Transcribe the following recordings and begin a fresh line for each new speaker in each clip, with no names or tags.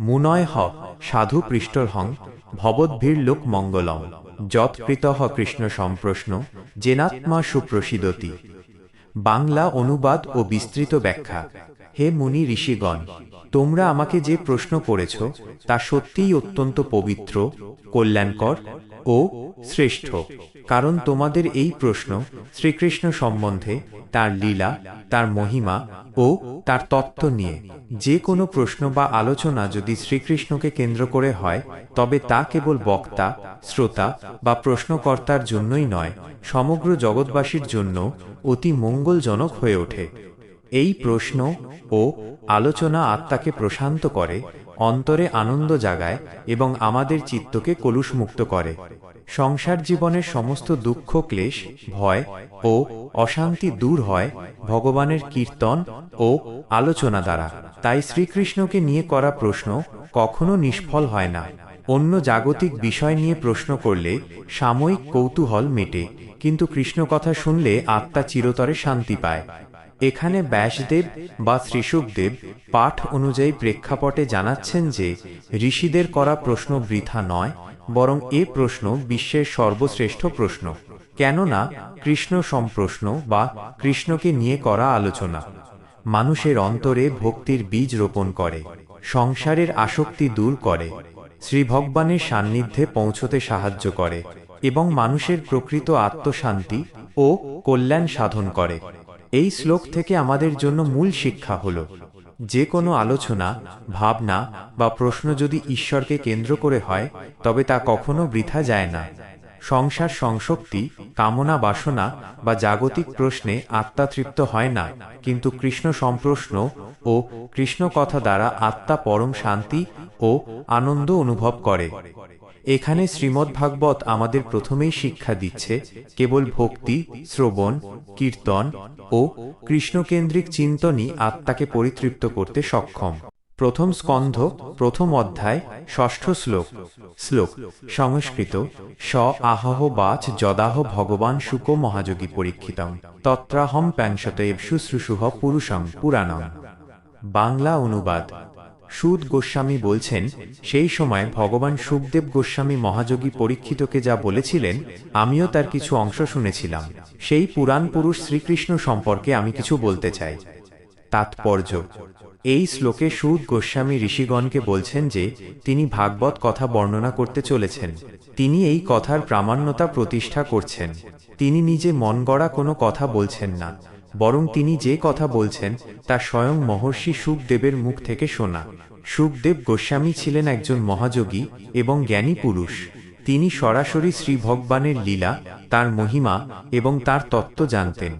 মুনয় হ, সাধু পৃষ্ঠর্হং ভবদ্ভীর লোক মঙ্গলম যৎকৃত কৃষ্ণ সম্প্রশ্ন, জেনাত্মা সুপ্রসিদতি। বাংলা অনুবাদ ও বিস্তৃত ব্যাখ্যা। হে মুনি ঋষিগণ, তোমরা আমাকে যে প্রশ্ন করেছ, তা সত্যিই অত্যন্ত পবিত্র, কল্যাণকর ও শ্রেষ্ঠ। কারণ তোমাদের এই প্রশ্ন শ্রীকৃষ্ণ সম্বন্ধে, তার লীলা, তার মহিমা ও তার তত্ত্ব নিয়ে। যে কোনো প্রশ্ন বা আলোচনা যদি শ্রীকৃষ্ণকে কেন্দ্র করে হয়, তবে তা কেবল বক্তা, শ্রোতা বা প্রশ্নকর্তার জন্যই নয়, সমগ্র জগৎবাসীর জন্য অতি মঙ্গলজনক হয়ে ওঠে। এই প্রশ্ন ও আলোচনা আত্মাকে প্রশান্ত করে, অন্তরে আনন্দ জাগায় এবং আমাদের চিত্তকে কলুষমুক্ত করে। সংসার জীবনের সমস্ত দুঃখ, ক্লেশ, ভয় ও অশান্তি দূর হয় ভগবানের কীর্তন ও আলোচনা দ্বারা। তাই শ্রীকৃষ্ণকে নিয়ে করা প্রশ্ন কখনো নিষ্ফল হয় না। অন্য জাগতিক বিষয় নিয়ে প্রশ্ন করলে সাময়িক কৌতূহল মেটে, কিন্তু কৃষ্ণ কথা শুনলে আত্মা চিরতরে শান্তি পায়। এখানে ব্যাসদেব বা শ্রীশুকদেব পাঠ অনুযায়ী প্রেক্ষাপটে জানাচ্ছেন যে ঋষিদের করা প্রশ্ন বৃথা নয়, বরং এ প্রশ্ন বিশ্বের সর্বশ্রেষ্ঠ প্রশ্ন। কেননা কৃষ্ণ সম্প্রশ্ন বা কৃষ্ণকে নিয়ে করা আলোচনা। মানুষের অন্তরে ভক্তির বীজ রোপণ করে, সংসারের আসক্তি দূর করে শ্রী ভগবানের সান্নিধ্যে পৌঁছতে সাহায্য করে এবং মানুষের প্রকৃত আত্মশান্তি ও কল্যাণ সাধন করে। এই শ্লোক থেকে আমাদের জন্য মূল শিক্ষা হল, যে কোনো আলোচনা, ভাবনা বা প্রশ্ন যদি ঈশ্বরকে কেন্দ্র করে হয়, তবে তা কখনো বৃথা যায় না। সংসার সংশক্তি, কামনা বাসনা বা জাগতিক প্রশ্নে আত্মা তৃপ্ত হয় না, কিন্তু কৃষ্ণ সম্প্রশ্ন ও কৃষ্ণ কথা দ্বারা আত্মা পরম শান্তি ও আনন্দ অনুভব করে। এখানে শ্রীমদ্ভাগবত আমাদের প্রথমেই শিক্ষা দিচ্ছে, কেবল ভক্তি, শ্রবণ, কীর্তন ও কৃষ্ণকেন্দ্রিক চিন্তনই আত্মাকে পরিতৃপ্ত করতে সক্ষম। প্রথম স্কন্ধ, প্রথম অধ্যায়, ষষ্ঠ শ্লোক। শ্লোক, সংস্কৃত, স আহহ বাচ যদাহ ভগবান শুক মহাযোগী পরীক্ষিতম। তত্রাহম প্যাংশতএব শুশ্রূষুহ পুরুষং পুরাণম বাংলা অনুবাদ। সুদ গোস্বামী বলছেন, সেই সময় ভগবান সুখদেব গোস্বামী মহাযোগী পরীক্ষিতকে যা বলেছিলেন, আমিও তার কিছু অংশ শুনেছিলাম। সেই পুরাণ পুরুষ শ্রীকৃষ্ণ সম্পর্কে আমি কিছু বলতে চাই। তাৎপর্য। এই শ্লোকে সুদ গোস্বামী ঋষিগণকে বলছেন যে, তিনি ভাগবত কথা বর্ণনা করতে চলেছেন। তিনি এই কথার প্রামাণ্যতা প্রতিষ্ঠা করছেন। তিনি নিজে মন গড়া কোনো কথা বলছেন না। বরং তিনি যে কথা বলছেন, তা স্বয়ং মহর্ষি সুখদেবের মুখ থেকে শোনা। সুখদেব গোস্বামী ছিলেন একজন মহাযোগী এবং জ্ঞানী পুরুষ। তিনি সরাসরি শ্রী ভগবানের লীলা, তার মহিমা এবং তার তত্ত্ব জানতেন।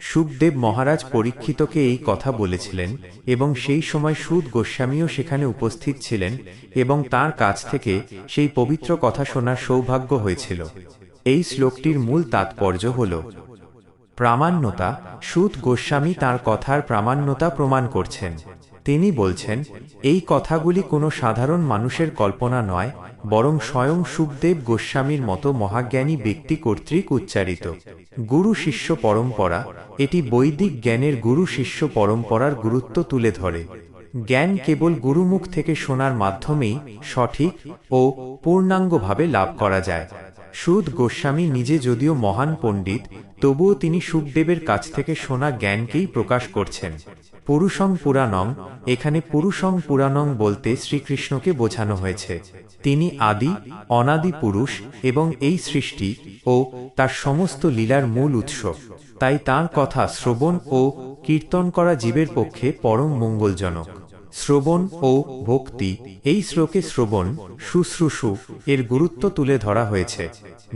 সুখদেব মহারাজ পরীক্ষিতকে এই কথা বলেছিলেন এবং সেই সময় সুদ গোস্বামীও সেখানে উপস্থিত ছিলেন এবং তার কাছ থেকে সেই পবিত্র কথা শোনার সৌভাগ্য হয়েছিল। এই শ্লোকটির মূল তাৎপর্য হল প্রামাণ্যতা, সুদ গোস্বামী তার কথার প্রামাণ্যতা প্রমাণ করছেন। তিনি বলছেন, এই কথাগুলি কোনো সাধারণ মানুষের কল্পনা নয়, বরং স্বয়ং সুখদেব গোস্বামীর মতো মহাজ্ঞানী ব্যক্তি কর্তৃক উচ্চারিত। গুরু শিষ্য পরম্পরা, এটি বৈদিক জ্ঞানের গুরু শিষ্য পরম্পরার গুরুত্ব তুলে ধরে। জ্ঞান কেবল গুরুমুখ থেকে শোনার মাধ্যমেই সঠিক ও পূর্ণাঙ্গভাবে লাভ করা যায়। সুদ গোস্বামী নিজে যদিও মহান পণ্ডিত, তবুও তিনি সুখদেবের কাছ থেকে শোনা জ্ঞানকেই প্রকাশ করছেন। পুরুষং পুরাণং, এখানে পুরুষং পুরাণং বলতে শ্রীকৃষ্ণকে বোঝানো হয়েছে। তিনি আদি, অনাদি পুরুষ এবং এই সৃষ্টি ও তার সমস্ত লীলার মূল উৎস। তাই তার কথা শ্রবণ ও কীর্তন করা জীবের পক্ষে পরম মঙ্গলজনক। শ্রবণ ও ভক্তি। এই শ্লোকে শ্রবণ, শুশ্রূষু, এর গুরুত্ব তুলে ধরা হয়েছে।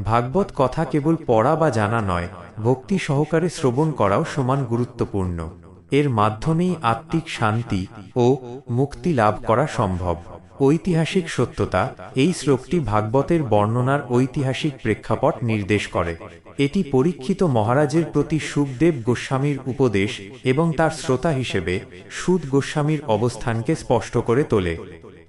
ভাগবত কথা কেবল পড়া বা জানা নয়, ভক্তি সহকারে শ্রবণ করাও সমান গুরুত্বপূর্ণ। এর মাধ্যমেই আত্মিক শান্তি ও মুক্তি লাভ করা সম্ভব। ঐতিহাসিক সত্যতা, এই শ্লোকটি ভাগবতের বর্ণনার ঐতিহাসিক প্রেক্ষাপট নির্দেশ করে। এটি পরীক্ষিত মহারাজের প্রতি সুখদেব গোস্বামীর উপদেশ এবং তার শ্রোতা হিসেবে সুদ গোস্বামীর অবস্থানকে স্পষ্ট করে তোলে।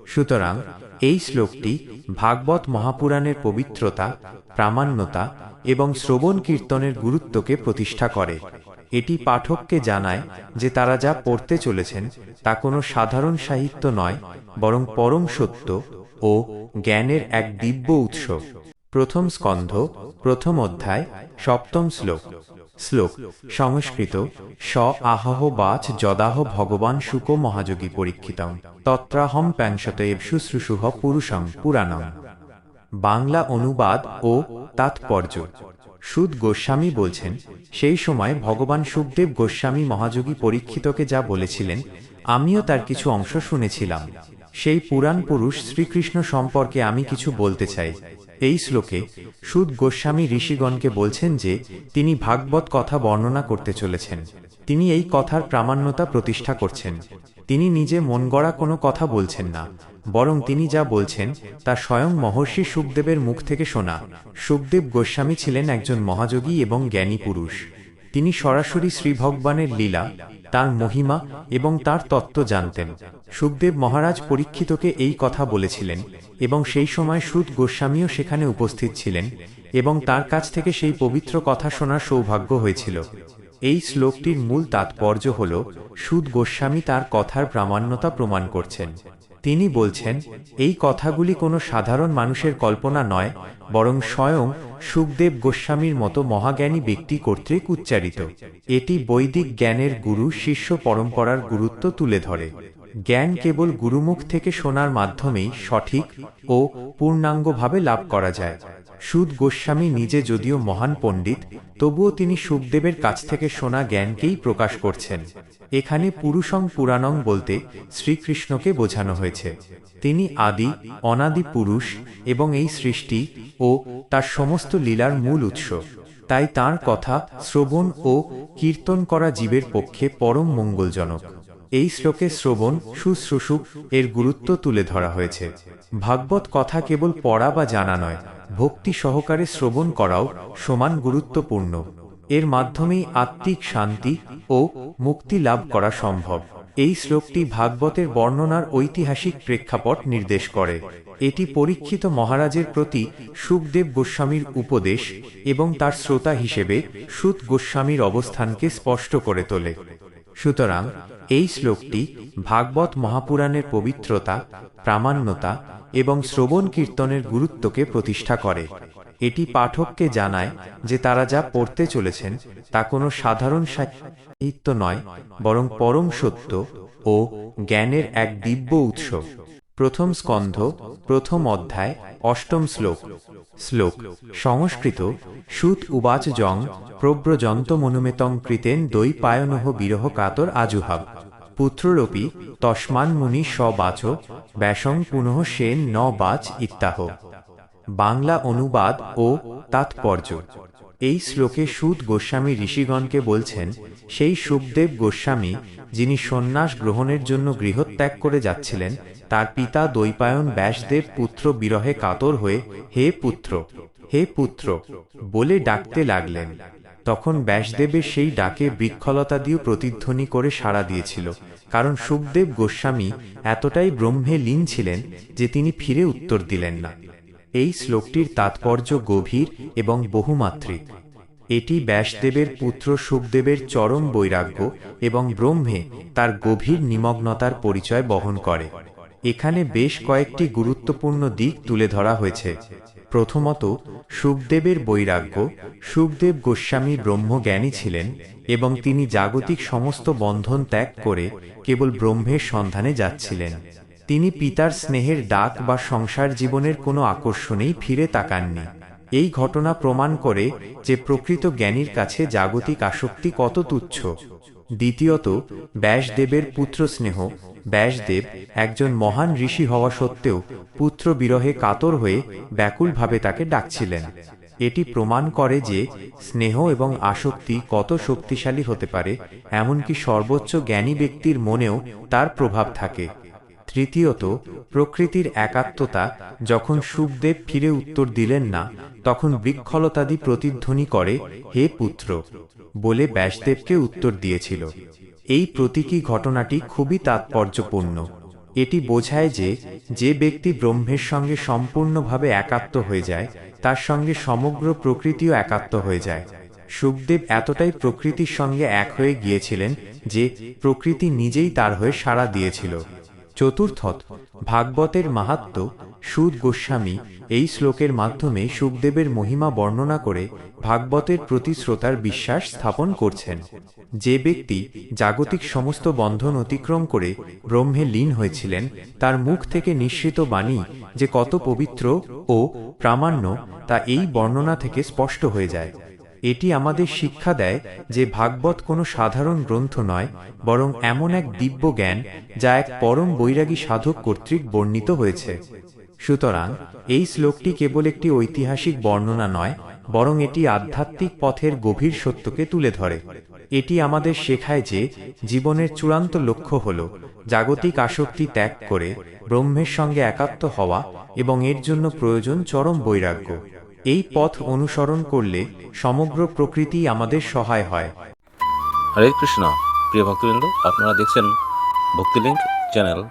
সুতরাং, এই শ্লোকটি ভাগবত মহাপুরাণের পবিত্রতা, প্রামাণ্যতা এবং শ্রবণ কীর্তনের গুরুত্বকে প্রতিষ্ঠা করে। এটি পাঠককে জানায় যে তারা যা পড়তে চলেছেন তা কোনো সাধারণ সাহিত্য নয়, বরং পরম সত্য ও জ্ঞানের এক দিব্য উৎস। প্রথম স্কন্ধ, প্রথম অধ্যায়, সপ্তম শ্লোক। শ্লোক, সংস্কৃত, স আহহ বাচ যদাহ ভগবান শুক মহাযোগী পরীক্ষিতম। তত্রাহম প্যাংশতএব শুশ্রূষুহ পুরুষং পুরাণং বাংলা অনুবাদ ও তাৎপর্য। সুদ গোস্বামী বলছেন, সেই সময় ভগবান সুখদেব গোস্বামী মহাযোগী পরীক্ষিতকে যা বলেছিলেন, আমিও তার কিছু অংশ শুনেছিলাম। সেই পুরাণ পুরুষ শ্রীকৃষ্ণ সম্পর্কে আমি কিছু বলতে চাই। এই শ্লোকে সুদ গোস্বামী ঋষিগণকে বলছেন যে, তিনি ভাগবত কথা বর্ণনা করতে চলেছেন। তিনি এই কথার প্রামাণ্যতা প্রতিষ্ঠা করছেন। তিনি নিজে মন গড়া কোনো কথা বলছেন না, বরং তিনি যা বলছেন তা স্বয়ং মহর্ষি সুখদেবের মুখ থেকে শোনা। সুখদেব গোস্বামী ছিলেন একজন মহাযোগী এবং জ্ঞানী পুরুষ। তিনি সরাসরি শ্রী ভগবানের লীলা, তার মহিমা এবং তার তত্ত্ব জানতেন। সুখদেব মহারাজ পরীক্ষিতকে এই কথা বলেছিলেন এবং সেই সময় সুদ গোস্বামীও সেখানে উপস্থিত ছিলেন এবং তার কাছ থেকে সেই পবিত্র কথা শোনার সৌভাগ্য হয়েছিল। এই শ্লোকটির মূল তাৎপর্য হল, সুদ গোস্বামী তার কথার প্রামাণ্যতা প্রমাণ করছেন। তিনি বলছেন, এই কথাগুলি কোনো সাধারণ মানুষের কল্পনা নয়, বরং স্বয়ং সুখদেব গোস্বামীর মতো মহাজ্ঞানী ব্যক্তি কর্তৃক উচ্চারিত। এটি বৈদিক জ্ঞানের গুরু শিষ্য পরম্পরার গুরুত্ব তুলে ধরে। জ্ঞান কেবল গুরুমুখ থেকে শোনার মাধ্যমেই সঠিক ও পূর্ণাঙ্গভাবে লাভ করা যায়। সুদ গোস্বামী নিজে যদিও মহান পণ্ডিত, তবুও তিনি সুখদেবের কাছ থেকে শোনা জ্ঞানকেই প্রকাশ করছেন। এখানে পুরুষং পুরাণং বলতে শ্রীকৃষ্ণকে বোঝানো হয়েছে। তিনি আদি, অনাদি পুরুষ এবং এই সৃষ্টি ও তার সমস্ত লীলার মূল উৎস। তাই তার কথা শ্রবণ ও কীর্তন করা জীবের পক্ষে পরম মঙ্গলজনক। এই শ্লোকে শ্রবণ, শুশ্রূষুক, এর গুরুত্ব তুলে ধরা হয়েছে। ভাগবত কথা কেবল পড়া বা জানা নয়, ভক্তি সহকারে শ্রবণ করাও সমান গুরুত্বপূর্ণ। এর মাধ্যমেই আত্মিক শান্তি ও মুক্তি লাভ করা সম্ভব। এই শ্লোকটি ভাগবতের বর্ণনার ঐতিহাসিক প্রেক্ষাপট নির্দেশ করে। এটি পরীক্ষিত মহারাজের প্রতি সুখদেব গোস্বামীর উপদেশ এবং তার শ্রোতা হিসেবে সুত গোস্বামীর অবস্থানকে স্পষ্ট করে তোলে। সুতরাং এই শ্লোকটি ভাগবত মহাপুরাণের পবিত্রতা, প্রামাণ্যতা এবং শ্রবণ কীর্তনের গুরুত্বকে প্রতিষ্ঠা করে। এটি পাঠককে জানায় যে তারা যা পড়তে চলেছেন তা কোনো সাধারণ সাহিত্য নয়, বরং পরম সত্য ও জ্ঞানের এক দিব্য উৎস। প্রথম স্কন্ধ, প্রথম অধ্যায়, অষ্টম শ্লোক। শ্লোক, সংস্কৃত, সুত উবাচ জং, প্রব্রজন্ত মনুমেতং কৃতেন দৈ পায়নহ বিরহ কাতর আজুহাব। পুত্ররপি তস্মান মুনি স বাচ, ব্যাসং পুনঃ সেন ন বাচ ইত্যাহ বাংলা অনুবাদ ও তাৎপর্য। এই শ্লোকে সুদ গোস্বামী ঋষিগণকে বলছেন, সেই সুখদেব গোস্বামী যিনি সন্ন্যাস গ্রহণের জন্য গৃহত্যাগ করে যাচ্ছিলেন, তার পিতা দৈপায়ন ব্যাসদেব পুত্র বিরহে কাতর হয়ে, হে পুত্র হে পুত্র, বলে ডাকতে লাগলেন। তখন ব্যাসদেবের সেই ডাকে বৃক্ষলতা দিয়ে প্রতিধ্বনি করে সাড়া দিয়েছিল, কারণ সুখদেব গোস্বামী এতটাই ব্রহ্মে লীন ছিলেন যে তিনি ফিরে উত্তর দিলেন না। এই শ্লোকটির তাৎপর্য গভীর এবং বহুমাত্রিক। এটি ব্যাসদেবের পুত্র সুখদেবের চরম বৈরাগ্য এবং ব্রহ্মে তার গভীর নিমগ্নতার পরিচয় বহন করে। এখানে বেশ কয়েকটি গুরুত্বপূর্ণ দিক তুলে ধরা হয়েছে। প্রথমত, সুখদেবের বৈরাগ্য, সুখদেব গোস্বামী ব্রহ্মজ্ঞানী ছিলেন এবং তিনি জাগতিক সমস্ত বন্ধন ত্যাগ করে কেবল ব্রহ্মের সন্ধানে যাচ্ছিলেন। তিনি পিতার স্নেহের ডাক বা সংসার জীবনের কোনো আকর্ষণেই ফিরে তাকাননি। এই ঘটনা প্রমাণ করে যে প্রকৃত জ্ঞানীর কাছে জাগতিক আসক্তি কত তুচ্ছ। দ্বিতীয়ত, ব্যাসদেবের পুত্র স্নেহ ব্যাসদেব একজন মহান ঋষি হওয়া সত্ত্বেও পুত্র বিরহে কাতর হয়ে ব্যাকুলভাবে তাকে ডাকছিলেন। এটি প্রমাণ করে যে স্নেহ এবং আসক্তি কত শক্তিশালী হতে পারে, এমনকি সর্বোচ্চ জ্ঞানী ব্যক্তির মনেও তার প্রভাব থাকে। তৃতীয়ত, প্রকৃতির একাত্মতা যখন সুখদেব ফিরে উত্তর দিলেন না, তখন বৃক্ষলতাদি প্রতিধ্বনি করে, হে পুত্র বলে ব্যাসদেবকে উত্তর দিয়েছিল। এই প্রতীকী ঘটনাটি খুবই তাৎপর্যপূর্ণ। এটি বোঝায় যে যে ব্যক্তি ব্রহ্মের সঙ্গে সম্পূর্ণভাবে একাত্ম হয়ে যায়, তার সঙ্গে সমগ্র প্রকৃতিও একাত্ম হয়ে যায়। সুখদেব এতটাই প্রকৃতির সঙ্গে এক হয়ে গিয়েছিলেন যে, প্রকৃতি নিজেই তার হয়ে সাড়া দিয়েছিল। চতুর্থত ভাগবতের মাহাত্ম সুদ গোস্বামী এই শ্লোকের মাধ্যমে সুখদেবের মহিমা বর্ণনা করে ভাগবতের প্রতি শ্রোতার বিশ্বাস স্থাপন করছেন। যে ব্যক্তি জাগতিক সমস্ত বন্ধন অতিক্রম করে ব্রহ্মে লীন হয়েছিলেন, তার মুখ থেকে নিঃসৃত বাণী যে কত পবিত্র ও প্রামাণ্য তা এই বর্ণনা থেকে স্পষ্ট হয়ে যায়। এটি আমাদের শিক্ষা দেয় যে ভাগবত কোনো সাধারণ গ্রন্থ নয়, বরং এমন এক দিব্য জ্ঞান যা এক পরম বৈরাগী সাধক কর্তৃক বর্ণিত হয়েছে। সুতরাং, এই শ্লোকটি কেবল একটি ঐতিহাসিক বর্ণনা নয়, বরং এটি আধ্যাত্মিক পথের গভীর সত্যকে তুলে ধরে। এটি আমাদের শেখায় যে জীবনের চূড়ান্ত লক্ষ্য হল জাগতিক আসক্তি ত্যাগ করে ব্রহ্মের সঙ্গে একাত্ম হওয়া এবং এর জন্য প্রয়োজন চরম বৈরাগ্য। এই পথ অনুসরণ করলে সমগ্র প্রকৃতি আমাদের সহায় হয়।
হরে কৃষ্ণ, প্রিয় ভক্তবৃন্দ, আপনারা দেখছেন ভক্তিলিঙ্ক চ্যানেল।